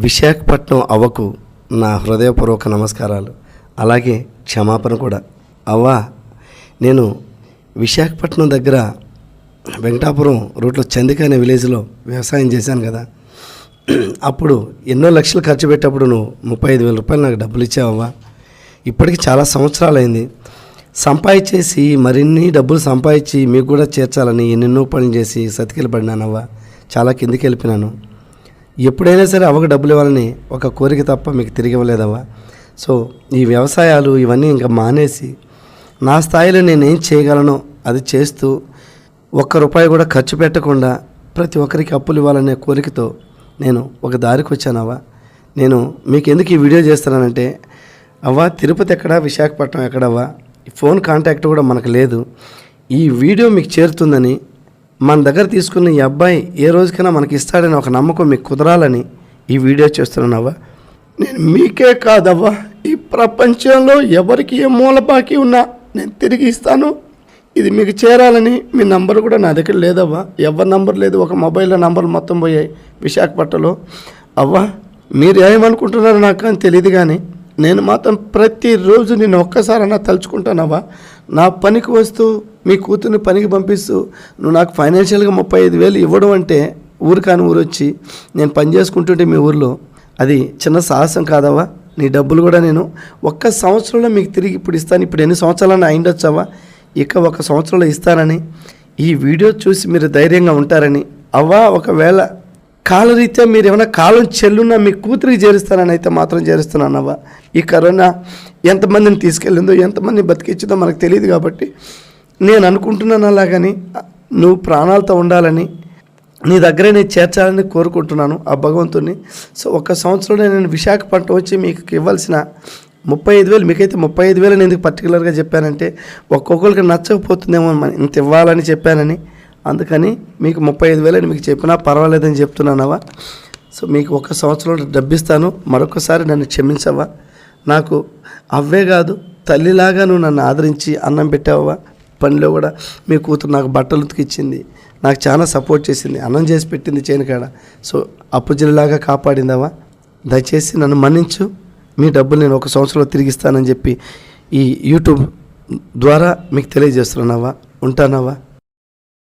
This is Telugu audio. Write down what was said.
విశాఖపట్నం అవ్వకు నా హృదయపూర్వక నమస్కారాలు. అలాగే క్షమాపణ కూడా. అవ్వా నేను విశాఖపట్నం దగ్గర వెంకటాపురం రూట్లో చందిక అనే విలేజ్లో వ్యవసాయం చేశాను కదా. అప్పుడు ఎన్నో లక్షలు ఖర్చు పెట్టేటప్పుడు నువ్వు ముప్పై ఐదు వేల రూపాయలు నాకు డబ్బులు ఇచ్చావవ్వా. ఇప్పటికి చాలా సంవత్సరాలైంది. సంపాదించేసి మరిన్ని డబ్బులు సంపాదించి మీకు కూడా చేర్చాలని ఎన్నెన్నో పనులు చేసి సతికిలు పడినానవ్వా చాలా కిందికి వెళ్ళిపోయినాను. ఎప్పుడైనా సరే అవ్వకు డబ్బులు ఇవ్వాలని ఒక కోరిక తప్ప మీకు తిరిగి ఇవ్వలేదవ్వా? సో ఈ వ్యవసాయాలు ఇవన్నీ ఇంకా మానేసి నా స్థాయిలో నేను ఏం చేయగలనో? అది చేస్తూ ఒక్క రూపాయి కూడా ఖర్చు పెట్టకుండా ప్రతి ఒక్కరికి అప్పులు ఇవ్వాలనే కోరికతో నేను ఒక దారికి వచ్చానవ్వా? నేను మీకు ఎందుకు ఈ వీడియో చేస్తున్నానంటే అవ్వా తిరుపతి ఎక్కడ? విశాఖపట్నం ఎక్కడవ్వా? ఈ ఫోన్ కాంటాక్ట్ కూడా మనకు లేదు. ఈ వీడియో మీకు చేరుతుందని మన దగ్గర తీసుకున్న ఈ అబ్బాయి ఏ రోజుకైనా మనకి ఇస్తాడని ఒక నమ్మకం మీకు కుదరాలని ఈ వీడియో చేస్తున్నానవ్వా. నేను మీకే కాదవ్వా. ఈ ప్రపంచంలో ఎవరికి ఏ మూల బాకీ ఉన్నా నేను తిరిగి ఇస్తాను. ఇది మీకు చేరాలని మీ నంబర్ కూడా నా దగ్గర లేదవ్వా. ఎవరి నంబర్ లేదు ఒక మొబైల్లో నంబర్లు మొత్తం పోయాయి విశాఖపట్నంలో. అవ్వా మీరు ఏమనుకుంటున్నారో నాకు అని తెలియదు కానీ నేను మాత్రం ప్రతిరోజు నేను ఒక్కసారైనా తలుచుకుంటానవ్వా. నా పనికి వస్తూ మీ కూతుర్ని పనికి పంపిస్తూ నువ్వు నాకు ఫైనాన్షియల్గా ముప్పై ఐదు వేలు ఇవ్వడం అంటే ఊరు కాని ఊరు వచ్చి నేను పని చేసుకుంటుంటే మీ ఊర్లో అది చిన్న సాహసం కాదవ్వా? నీ డబ్బులు కూడా నేను ఒక్క సంవత్సరంలో మీకు తిరిగి ఇప్పుడు ఇస్తాను. ఇప్పుడు ఎన్ని సంవత్సరాలని అయిండొచ్చావా ఇక ఒక సంవత్సరంలో ఇస్తానని. ఈ వీడియో చూసి మీరు ధైర్యంగా ఉంటారని అవ్వా ఒకవేళ కాలరీత్యా మీరు ఏమైనా కాలం చెల్లున్నా మీ కూతురికి చేరుస్తానని అయితే మాత్రం చేరుస్తున్నానవ్వా ఈ కరోనా ఎంతమందిని తీసుకెళ్ళిందో ఎంతమందిని బతికించిందో మనకు తెలియదు కాబట్టి నేను అనుకుంటున్నాను అలాగని నువ్వు ప్రాణాలతో ఉండాలని నీ దగ్గరే నేను చేర్చాలని కోరుకుంటున్నాను ఆ భగవంతుని సో ఒక సంవత్సరంలో నేను విశాఖపట్నం వచ్చి మీకు ఇవ్వాల్సిన ముప్పై ఐదు వేలు మీకైతే ముప్పై ఐదు వేలు నేను ఎందుకు పర్టికులర్గా చెప్పానంటే ఒక్కొక్కరికి నచ్చకపోతుందేమో మన ఇంత ఇవ్వాలని చెప్పానని. అందుకని మీకు ముప్పై ఐదు వేలని మీకు చెప్పినా పర్వాలేదని చెప్తున్నానవా సో మీకు ఒక సంవత్సరంలో డబ్బిస్తాను మరొకసారి నన్ను క్షమించవా నాకు అవ్వే కాదు తల్లిలాగా నువ్వు నన్ను ఆదరించి అన్నం పెట్టావా పనిలో కూడా మీ కూతురు నాకు బట్టలు ఉతికిచ్చింది నాకు చాలా సపోర్ట్ చేసింది అన్నం చేసి పెట్టింది చేయను కాడ. సో అప్పు కాపాడిందావా? దయచేసి నన్ను మన్నించు. మీ డబ్బులు నేను ఒక సంవత్సరంలో తిరిగిస్తానని చెప్పి ఈ యూట్యూబ్ ద్వారా మీకు తెలియజేస్తున్నావా ఉంటానవా